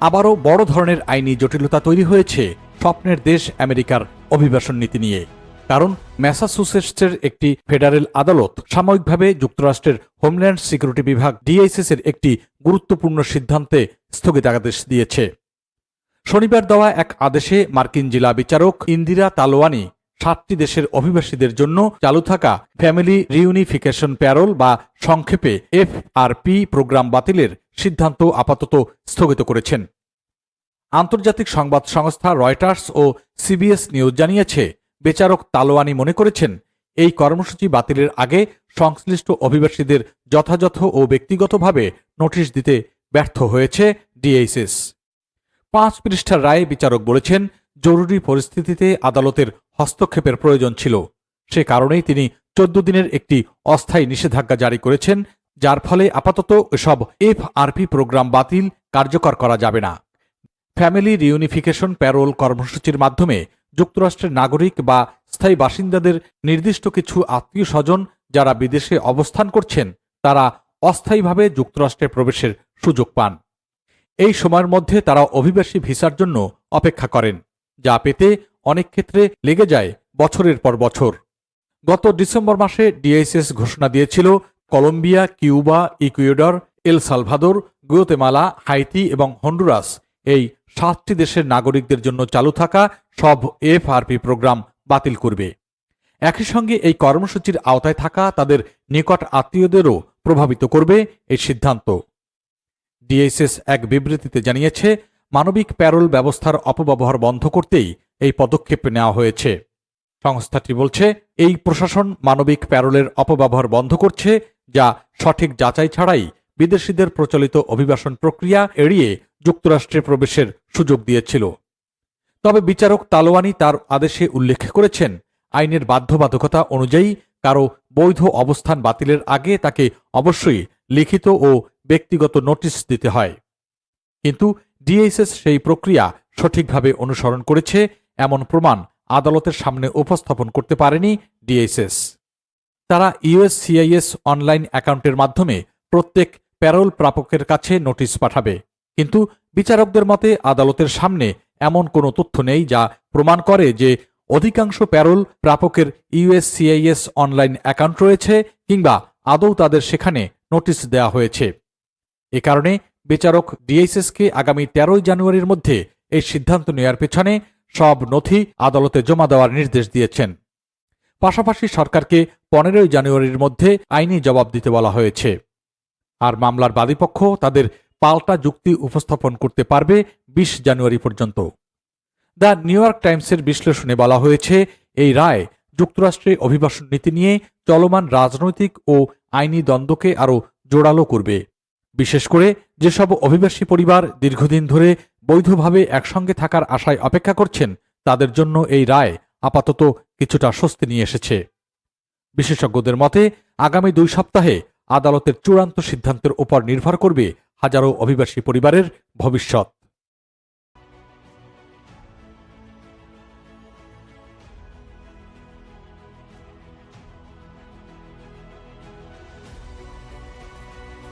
আবারও বড় ধরনের আইনি জটিলতা তৈরি হয়েছে স্বপ্নের দেশ আমেরিকার অভিবাসন নীতি নিয়ে। কারণ ম্যাসাচুসেটসের একটি ফেডারেল আদালত সাময়িকভাবে যুক্তরাষ্ট্রের হোমল্যান্ড সিকিউরিটি বিভাগ ডিএইচএস এর একটি গুরুত্বপূর্ণ সিদ্ধান্তে স্থগিতাদেশ দিয়েছে। শনিবার দেওয়া এক আদেশে মার্কিন জেলা বিচারক ইন্দিরা তালোয়ানি সাতটি দেশের অভিবাসীদের জন্য চালু থাকা ফ্যামিলি রিউনিফিকেশন প্যারোল বা সংক্ষেপে এফআরপি প্রোগ্রাম বাতিলের সিদ্ধান্ত আপাতত স্থগিত করেছেন। আন্তর্জাতিক সংবাদ সংস্থা রয়টার্স ও সিবিএস নিউজ জানিয়েছে, বিচারক তালোয়ানি মনে করেছেন, এই কর্মসূচি বাতিলের আগে সংশ্লিষ্ট অভিবাসীদের যথাযথ ও ব্যক্তিগতভাবে নোটিশ দিতে ব্যর্থ হয়েছে ডিএইচএস। পাঁচ পৃষ্ঠার রায়ে বিচারক বলেছেন, জরুরি পরিস্থিতিতে আদালতের হস্তক্ষেপের প্রয়োজন ছিল। সে কারণেই তিনি চোদ্দ দিনের একটি অস্থায়ী নিষেধাজ্ঞা জারি করেছেন, যার ফলে আপাতত এসব এফআরপি প্রোগ্রাম বাতিল, কার্যকর করা যাবে না। ফ্যামিলি রিউনিফিকেশন প্যারোল কর্মসূচির মাধ্যমে যুক্তরাষ্ট্রের নাগরিক বা স্থায়ী বাসিন্দাদের নির্দিষ্ট কিছু আত্মীয় স্বজন যারা বিদেশে অবস্থান করছেন, তারা অস্থায়ীভাবে যুক্তরাষ্ট্রে প্রবেশের সুযোগ পান। এই সময়ের মধ্যে তারা অভিবাসী ভিসার জন্য অপেক্ষা করেন, যা পেতে অনেক ক্ষেত্রে লেগে যায় বছরের পর বছর। গত ডিসেম্বর মাসে ডিআইসিএস ঘোষণা দিয়েছিল Colombia, Cuba, Ecuador, El Salvador, Guatemala, Haiti এবং হন্ডুরাস এই সাতটি দেশের নাগরিকদের জন্য চালু থাকা সব এফআরপি প্রোগ্রাম বাতিল করবে। একই সঙ্গে এই কর্মসূচির আওতায় থাকা তাদের নিকট আত্মীয়দেরও প্রভাবিত করবে এই সিদ্ধান্ত। ডিএসএস এক বিবৃতিতে জানিয়েছে, মানবিক প্যারোল ব্যবস্থার অপব্যবহার বন্ধ করতেই এই পদক্ষেপ নেওয়া হয়েছে। সংস্থাটি বলছে, এই প্রশাসন মানবিক প্যারোলের অপব্যবহার বন্ধ করছে, যা সঠিক যাচাই ছাড়াই বিদেশিদের প্রচলিত অভিবাসন প্রক্রিয়া এড়িয়ে যুক্তরাষ্ট্রে প্রবেশের সুযোগ দিয়েছিল। তবে বিচারক তালোয়ানি তার আদেশে উল্লেখ করেছেন, আইনের বাধ্যবাধকতা অনুযায়ী কারও বৈধ অবস্থান বাতিলের আগে তাকে অবশ্যই লিখিত ও ব্যক্তিগত নোটিশ দিতে হয়। কিন্তু ডিএইচএস সেই প্রক্রিয়া সঠিকভাবে অনুসরণ করেছে এমন প্রমাণ আদালতের সামনে উপস্থাপন করতে পারেনি ডিএইচএস তারা ইউএসসিআইএস অনলাইন অ্যাকাউন্টের মাধ্যমে প্রত্যেক প্যারোল প্রাপকের কাছে নোটিশ পাঠাবে। কিন্তু বিচারকদের মতে আদালতের সামনে এমন কোনো তথ্য নেই যা প্রমাণ করে যে অধিকাংশ প্যারোল প্রাপকের ইউএসসিআইএস অনলাইন অ্যাকাউন্ট রয়েছে কিংবা আদৌ তাদের সেখানে নোটিশ দেওয়া হয়েছে। এ কারণে বিচারক ডিএইচএসকে আগামী তেরোই জানুয়ারির মধ্যে এই সিদ্ধান্ত নেওয়ার পেছনে সব নথি আদালতে জমা দেওয়ার নির্দেশ দিয়েছেন। পাশাপাশি সরকারকে পনেরোই জানুয়ারির মধ্যে আইনি জবাব দিতে বলা হয়েছে। আর মামলার বাদীপক্ষ তাদের পাল্টা যুক্তি উপস্থাপন করতে পারবে বিশ জানুয়ারি পর্যন্ত। দ্য নিউ ইয়র্ক টাইমসের বিশ্লেষণে বলা হয়েছে, এই রায় যুক্তরাষ্ট্রে অভিবাসন নীতি নিয়ে চলমান রাজনৈতিক ও আইনি দ্বন্দ্বকে আরও জোরালো করবে। বিশেষ করে যেসব অভিবাসী পরিবার দীর্ঘদিন ধরে বৈধভাবে একসঙ্গে থাকার আশায় অপেক্ষা করছেন, তাদের জন্য এই রায় আপাতত কিছুটা স্বস্তি নিয়ে এসেছে। বিশেষজ্ঞদের মতে, আগামী দুই সপ্তাহে আদালতের চূড়ান্ত সিদ্ধান্তের উপর নির্ভর করবে হাজারো অভিবাসী পরিবারের ভবিষ্যৎ।